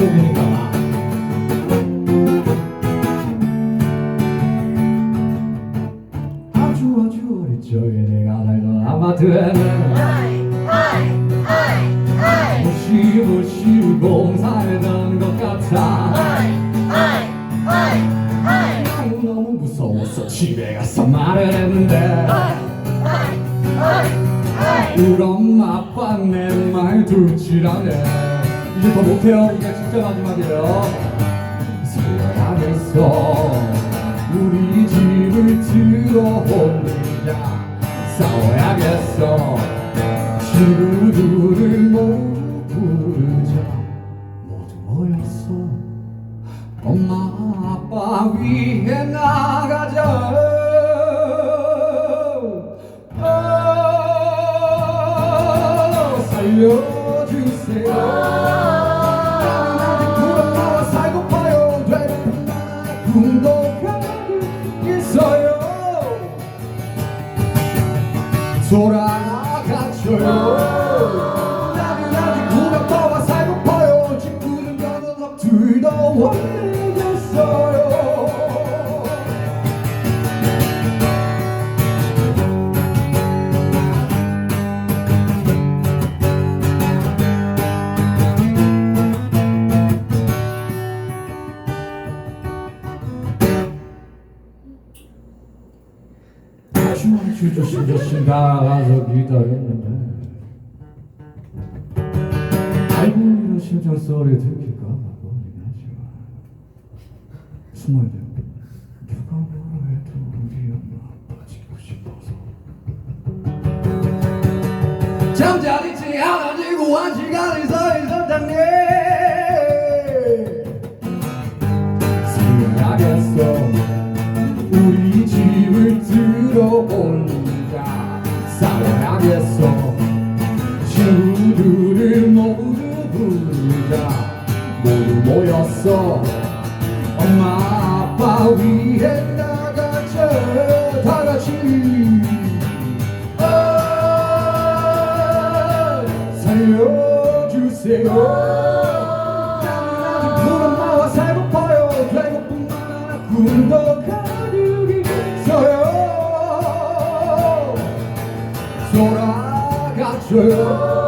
때문인가 아주 아주 일조에 내가 살던 아마트에는 무시고 쉬고 살던 것 같아. 너무 무서워서 집에 가서 말을 했는데 우리 엄마 아빠 내 말 들지 않네. 이제 더 못해요. 이게 진짜 마지막이에요. 서야겠어 우리 집을 들어올리자 싸워야겠어. 친구들을 부르자. 모두 모였어. 엄마 아빠 위해 나가자. 어, 살려주세요 돌아가줘요 나는 아직 돌아와 살고파요. 친구는 여느 둘도 원해졌어요 하지만 주저심 저심 나가서 기다렸는데. 아이고 이런 심장 소리 듣기가 막걸리 나지만 숨어야 돼요. 누가 뭐라 해도 우리 엄마 빠지고 싶어서. 잠자리지 않아지고 한 시간이 서 있었다네 생각했어. 우리 집을 들어올리자 가겠어 친구들을 모두 부르자. 모두 모였어 엄마 아빠 위에 나가자. 다같이. 아, 살려주세요. 푸른 마와 살고파요 배고픈 마나 군더가. 哦。